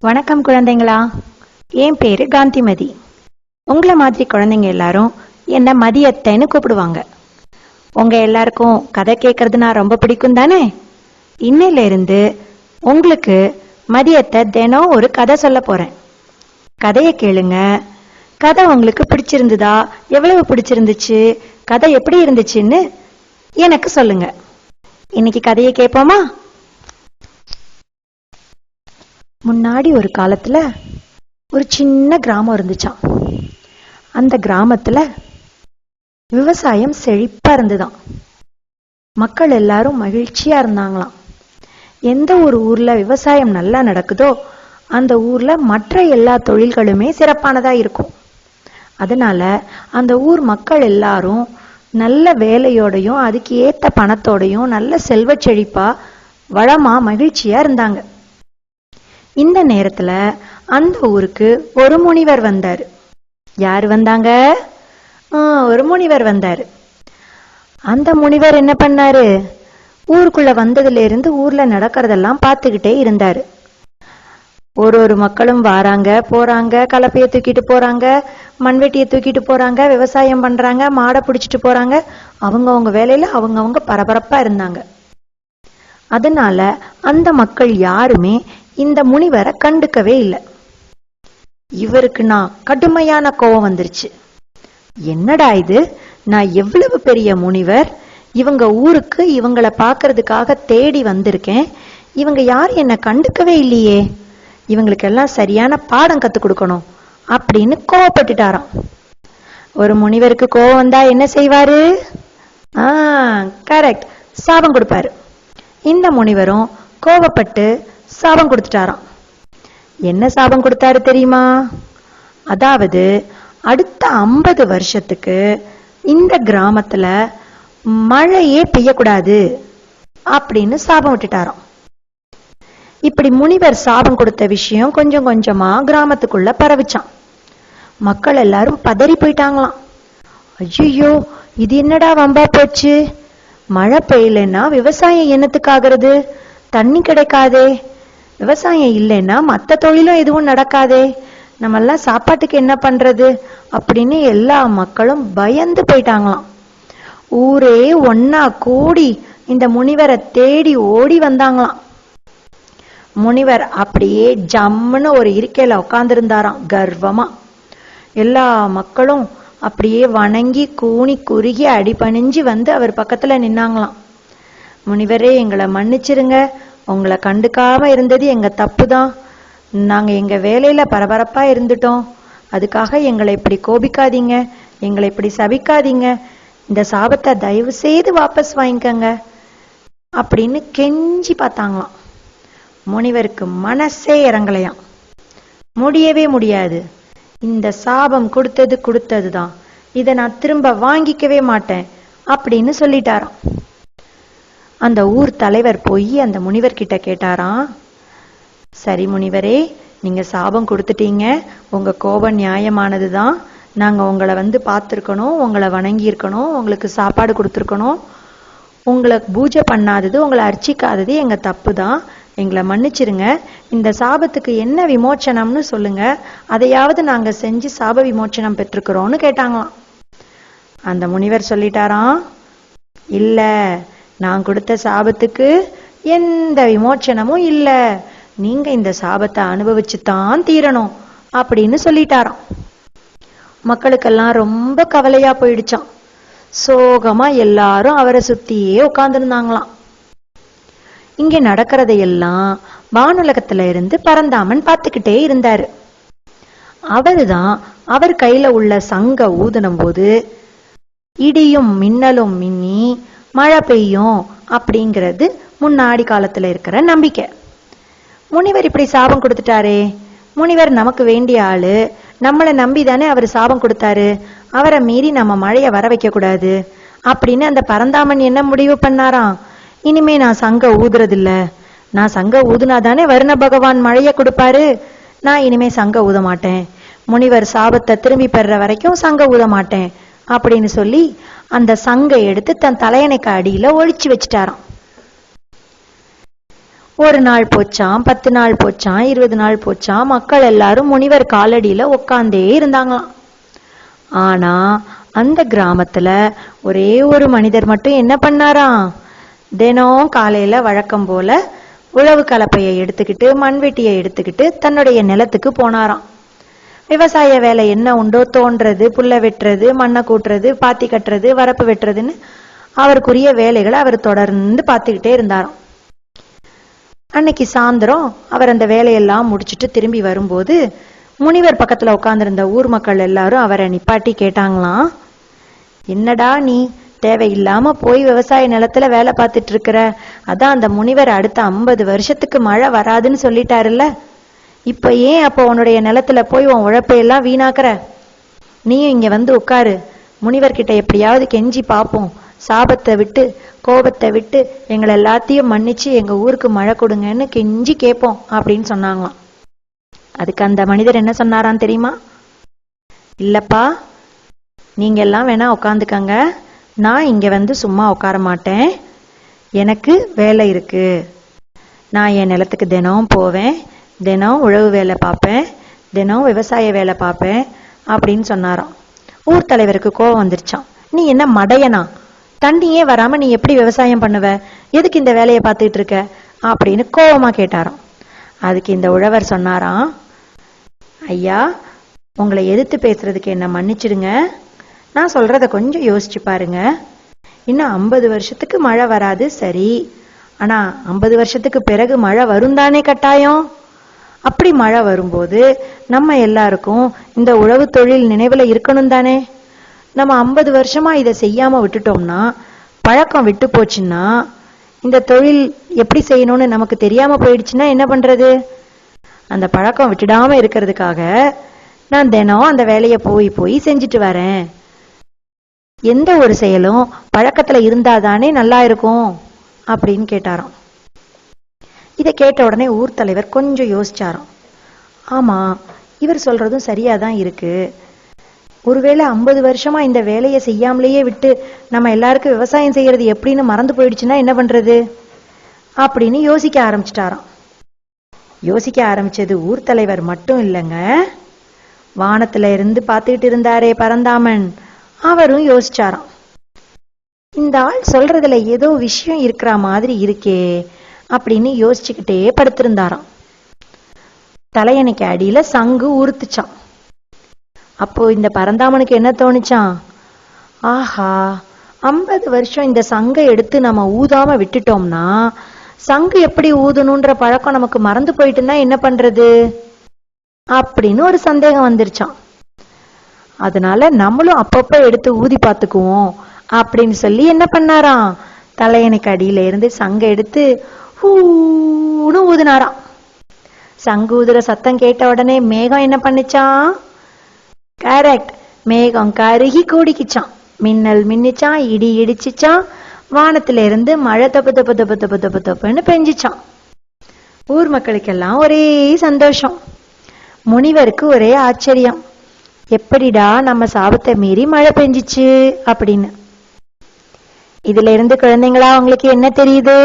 வணக்கம் குழந்தைங்களா. என் பேரு காந்திமதி. உங்களை மாதிரி குழந்தைங்க எல்லாரும் என்ன மதியத்தைன்னு கூப்பிடுவாங்க. உங்க எல்லாருக்கும் கதை கேட்கறதுனா ரொம்ப பிடிக்கும் தானே? இன்னையில இருந்து உங்களுக்கு மதியத்தை தினம் ஒரு கதை சொல்ல போறேன். கதையை கேளுங்க. கதை உங்களுக்கு பிடிச்சிருந்ததா? எவ்வளவு பிடிச்சிருந்துச்சு? கதை எப்படி இருந்துச்சுன்னு எனக்கு சொல்லுங்க. இன்னைக்கு கதையை கேட்போமா முன்னாடி ஒரு காலத்துல ஒரு சின்ன கிராமம் இருந்துச்சாம் அந்த கிராமத்துல விவசாயம் செழிப்பா இருந்துதாம். மக்கள் எல்லாரும் மகிழ்ச்சியா இருந்தாங்களாம். எந்த ஒரு ஊர்ல விவசாயம் நல்லா நடக்குதோ அந்த ஊர்ல மற்ற எல்லா தொழில்களுமே சிறப்பானதா இருக்கும். அதனால அந்த ஊர் மக்கள் எல்லாரும் நல்ல வேலையோடையும் அதுக்கு ஏத்த பணத்தோடையும் நல்ல செல்வச் செழிப்பா வளமா மகிழ்ச்சியா இருந்தாங்க. இந்த நேரத்துல அந்த ஊருக்கு ஒரு முனிவர் வந்தாரு. யார் வந்தாங்க? ஒரு முனிவர் வந்தாரு. அந்த முனிவர் என்ன பண்ணாரு? ஊருக்குள்ள வந்ததுல இருந்து ஊர்ல நடக்கிறதெல்லாம் பார்த்துக்கிட்டே இருந்தாரு. ஒரு ஒரு மக்களும் வாராங்க போறாங்க கலப்பையை தூக்கிட்டு போறாங்க மண்வெட்டியை தூக்கிட்டு போறாங்க விவசாயம் பண்றாங்க மாடை பிடிச்சிட்டு போறாங்க. அவங்கவுங்க வேலையில அவங்கவுங்க பரபரப்பா இருந்தாங்க. அதனால அந்த மக்கள் யாருமே இந்த முனிவரை கண்டுக்கவே இல்லை. இவருக்கு நான் கடுமையான கோவம் வந்துருச்சு. என்னடா இது? நான் எவ்வளவு பெரிய முனிவர்? இவங்க ஊருக்கு இவங்களை பார்க்கறதுக்காக தேடி வந்திருக்கேன். இவங்க யாரும் என்னை கண்டுக்கவே இல்லையே? இவங்களுக்கெல்லாம் சரியான பாடம் கத்து கொடுக்கணும் அப்படின்னு கோவப்பட்டுட்டாராம். ஒரு முனிவருக்கு கோவம் வந்தா என்ன செய்வாரு? ஆ கரெக்ட் சாபம் கொடுப்பாரு. இந்த முனிவரும் கோவப்பட்டு சாபம் கொடுத்துட்டாராம். என்ன சாபம் கொடுத்தாரு தெரியுமா? அதாவது அடுத்த ஐம்பது வருஷத்துக்கு இந்த கிராமத்துல மழையே பெய்யக்கூடாது அப்படின்னு சாபம் விட்டுட்டாராம். இப்படி முனிவர் சாபம் கொடுத்த விஷயம் கொஞ்சம் கொஞ்சமா கிராமத்துக்குள்ள பரவிச்சான். மக்கள் எல்லாரும் பதறி போயிட்டாங்களாம். ஐயோ இது என்னடா வம்பா போச்சு? மழை பெய்யலன்னா விவசாயம் என்னத்துக்காகிறது? தண்ணி கிடைக்காதே. விவசாயம் இல்லைன்னா மத்த தொழிலும் எதுவும் நடக்காதே. நம்மெல்லாம் சாப்பாட்டுக்கு என்ன பண்றது? அப்படின்னு எல்லா மக்களும் பயந்து போயிட்டாங்களாம். ஊரே ஒன்னா கூடி இந்த முனிவரை தேடி ஓடி வந்தாங்களாம். முனிவர் அப்படியே ஜம்முன்னு ஒரு இருக்கையில உட்கார்ந்திருந்தாராம் கர்வமா. எல்லா மக்களும் அப்படியே வணங்கி கூனி குறுகி அடிபணிஞ்சு வந்து அவர் பக்கத்துல நின்னாங்களாம். முனிவரே எங்களை மன்னிச்சிருங்க. உங்களை கண்டுக்காம இருந்தது எங்க தப்பு தான் நாங்க எங்க வேலையில பரபரப்பா இருந்துட்டோம். அதுக்காக எங்களை இப்படி கோபிக்காதீங்க. எங்களை இப்படி சபிக்காதீங்க. இந்த சாபத்தை தயவு செய்து வாபஸ் வாங்கிக்கங்க. அப்படின்னு கெஞ்சி பார்த்தாங்களாம். முனிவருக்கு மனசே இறங்கலையாம். முடியவே முடியாது. இந்த சாபம் கொடுத்தது கொடுத்தது தான் இதை நான் திரும்ப வாங்கிக்கவே மாட்டேன். அப்படின்னு சொல்லிட்டாராம். அந்த ஊர் தலைவர் போய் அந்த முனிவர் கிட்ட கேட்டாராம் சரி முனிவரே நீங்க சாபம் கொடுத்துட்டீங்க. உங்க கோபம் நியாயமானது தான் நாங்க உங்களை வந்து பார்த்துருக்கணும் உங்களை வணங்கியிருக்கணும் உங்களுக்கு சாப்பாடு கொடுத்துருக்கணும். உங்களை பூஜை பண்ணாதது உங்களை அர்ச்சிக்காதது எங்க தப்பு தான் எங்களை மன்னிச்சிருங்க. இந்த சாபத்துக்கு என்ன விமோச்சனம்னு சொல்லுங்க. அதையாவது நாங்க செஞ்சு சாப விமோச்சனம் பெற்றுக்கிறோம்னு கேட்டாங்களாம். அந்த முனிவர் சொல்லிட்டாராம் இல்லை நான் கொடுத்த சாபத்துக்கு எந்த விமோச்சனமும் இல்லை. நீங்க இந்த சாபத்தை அனுபவிச்சு தான் தீரணும் அப்படின்னு சொல்லிட்டாராம். மக்களுக்கெல்லாம் ரொம்ப கவலையா போயிடுச்சாம். சோகமா எல்லாரும் அவரை சுத்தியே உட்கார்ந்துருந்தாங்களாம். இங்க நடக்கிறதையெல்லாம் வானுலகத்துல இருந்து பரந்தாமன் பார்த்துக்கிட்டே இருந்தாரு. அவருதான் அவர் கையில உள்ள சங்க ஊதுனம் போது இடியும் மின்னலும் மின்னி மழை பெய்யும் அப்படிங்கிறது முன்னாடி காலத்துல இருக்கிற நம்பிக்கை. முனிவர் இப்படி சாபம் கொடுத்துட்டாரே. முனிவர் நமக்கு வேண்டிய ஆளு. நம்மளை நம்பி தானே அவர் சாபம் கொடுத்தாரு. அவரை மீறி நம்ம மழையை வர வைக்க கூடாது அப்படின்னு அந்த பரந்தாமன் என்ன முடிவு பண்ணாராம்? இனிமே நான் சங்க ஊதுறதில்ல. நான் சங்க ஊதுனா தானே வருண பகவான் மழையை கொடுப்பாரு. நான் இனிமே சங்க ஊத மாட்டேன். முனிவர் சாபத்தை திரும்பி பெற வரைக்கும் சங்க ஊத மாட்டேன். அப்படின்னு சொல்லி அந்த சங்கை எடுத்து தன் தலையணைக்கு அடியில ஒழிச்சு வச்சுட்டாராம். ஒரு நாள் போச்சாம் பத்து நாள் போச்சாம் இருபது நாள் போச்சாம் மக்கள் எல்லாரும் முனிவர் காலடியில உட்காந்தே இருந்தாங்களாம். ஆனா அந்த கிராமத்துல ஒரே ஒரு மனிதர் மட்டும் என்ன பண்ணாராம்? தினம் காலையில வழக்கம் போல உழவு கலப்பையை எடுத்துக்கிட்டு மண்வெட்டியை எடுத்துக்கிட்டு தன்னுடைய நிலத்துக்கு போனாராம். விவசாய வேலை என்ன உண்டோ தோன்றது புல்ல வெட்டுறது மண்ணை கூட்டுறது பாத்தி கட்டுறது வரப்பு வெட்டுறதுன்னு அவருக்குரிய வேலைகளை அவர் தொடர்ந்து பார்த்துக்கிட்டே இருந்தாராம். அன்னைக்கு சாயந்தரம் அவர் அந்த வேலையெல்லாம் முடிச்சுட்டு திரும்பி வரும்போது முனிவர் பக்கத்துல உட்கார்ந்திருந்த ஊர் மக்கள் எல்லாரும் அவரை நிப்பாட்டி கேட்டாங்களாம். என்னடா நீ தேவையில்லாம போய் விவசாய நிலத்துல வேலை பார்த்துட்டு இருக்கிற? அதான் அந்த முனிவர் அடுத்த ஐம்பது வருஷத்துக்கு மழை வராதுன்னு சொல்லிட்டாருல்ல. இப்ப ஏன் அப்போ உன்னுடைய நிலத்துல போய் உன் உழைப்பையெல்லாம் வீணாக்குற? நீயும் இங்க வந்து உட்காரு. முனிவர்கிட்ட எப்படியாவது கெஞ்சி பார்ப்போம் சாபத்தை விட்டு கோபத்தை விட்டு எங்களை எல்லாத்தையும் மன்னிச்சு எங்க ஊருக்கு மழை கொடுங்கன்னு கெஞ்சி கேட்போம் அப்படின்னு சொன்னாங்களாம். அதுக்கு அந்த மனிதர் என்ன சொன்னாராம் தெரியுமா? இல்லப்பா நீங்க எல்லாம் வேணா உட்காந்துக்கங்க. நான் இங்க வந்து சும்மா உட்கார மாட்டேன். எனக்கு வேலை இருக்கு. நான் என் நிலத்துக்கு தினம் போவேன். தினம் உழவு வேலை பார்ப்பேன் தினம் விவசாய வேலை பார்ப்பேன் அப்படின்னு சொன்னாராம். ஊர் தலைவருக்கு கோவம் வந்துருச்சான் நீ என்ன மடையனா? தண்ணியே வராம நீ எப்படி விவசாயம் பண்ணுவ? எதுக்கு இந்த வேலையை பார்த்துட்டு இருக்க? அப்படின்னு கோவமா கேட்டாராம். அதுக்கு இந்த உழவர் சொன்னாராம் ஐயா உங்களை எதிர்த்து பேசுறதுக்கு என்ன மன்னிச்சிடுங்க. நான் சொல்றத கொஞ்சம் யோசிச்சு பாருங்க. இன்னும் ஐம்பது வருஷத்துக்கு மழை வராது சரி. ஆனா ஐம்பது வருஷத்துக்கு பிறகு மழை வரும் தானே கட்டாயம்? அப்படி மழை வரும்போது நம்ம எல்லாருக்கும் இந்த உழவு தொழில் நினைவுல இருக்கணும் தானே? நம்ம ஐம்பது வருஷமா இதை செய்யாம விட்டுட்டோம்னா பழக்கம் விட்டு போச்சுன்னா இந்த தொழில் எப்படி செய்யணும்னு நமக்கு தெரியாம போயிடுச்சுன்னா என்ன பண்றது? அந்த பழக்கம் விட்டுடாம இருக்கிறதுக்காக நான் தினம் அந்த வேலையை போய் போய் செஞ்சுட்டு வரேன். எந்த ஒரு செயலும் பழக்கத்துல இருந்தாதானே நல்லா இருக்கும்? அப்படின்னு கேட்டாராம். இதை கேட்ட உடனே ஊர் தலைவர் கொஞ்சம் யோசிச்சாராம். ஆமா இவர் சொல்றதும் சரியாதான் இருக்கு. ஒருவேளை ஐம்பது வருஷமா இந்த வேலையை செய்யாமலேயே விட்டு நம்ம எல்லாருக்கும் விவசாயம் செய்யறது எப்படின்னு மறந்து போயிடுச்சுன்னா என்ன பண்றது? அப்படின்னு யோசிக்க ஆரம்பிச்சிட்டாராம். யோசிக்க ஆரம்பிச்சது ஊர் தலைவர் மட்டும் இல்லைங்க. வானத்துல இருந்து பார்த்துக்கிட்டு இருந்தாரே பரந்தாமன். அவரும் யோசிச்சாராம். இந்த ஆள் சொல்றதுல ஏதோ விஷயம் இருக்கிற மாதிரி இருக்கே. அப்படின்னு யோசிச்சுக்கிட்டே படுத்திருந்தாராம். தலையணைக்கு அடியில சங்கு உறுத்துச்சான் அப்போ இந்த பரந்தாமனுக்கு என்ன தோணுச்சான் ஆஹா ஐம்பது வருஷம் இந்த சங்கை எடுத்து நம்ம ஊதாம விட்டுட்டோம்னா சங்கு எப்படி ஊதணுன்ற பழக்கம் நமக்கு மறந்து போயிட்டுன்னா என்ன பண்றது? அப்படின்னு ஒரு சந்தேகம் வந்துருச்சான் அதனால நம்மளும் அப்பப்ப எடுத்து ஊதி பார்த்துக்குவோம் அப்படின்னு சொல்லி என்ன பண்ணாராம்? தலையணைக்கு அடியில இருந்து சங்கை எடுத்து ஹூன்னு ஊதுனாராம். சங்கு சத்தம் கேட்ட உடனே மேகம் என்ன பண்ணுச்சான் கரெக்ட் மேகம் கருகி கூடிக்குச்சான் மின்னல் மின்னிச்சான் இடி இடிச்சுச்சான் வானத்துல இருந்து மழை தப்பு தப்பு தப்பு தப்பு தப்பு தப்புன்னு பெஞ்சிச்சான் ஊர் மக்களுக்கெல்லாம் ஒரே சந்தோஷம். முனிவருக்கு ஒரே ஆச்சரியம். எப்படிடா நம்ம சாபத்தை மீறி மழை பெஞ்சிச்சு அப்படின்னு. இதுல இருந்து குழந்தைங்களா உங்களுக்கு என்ன தெரியுது?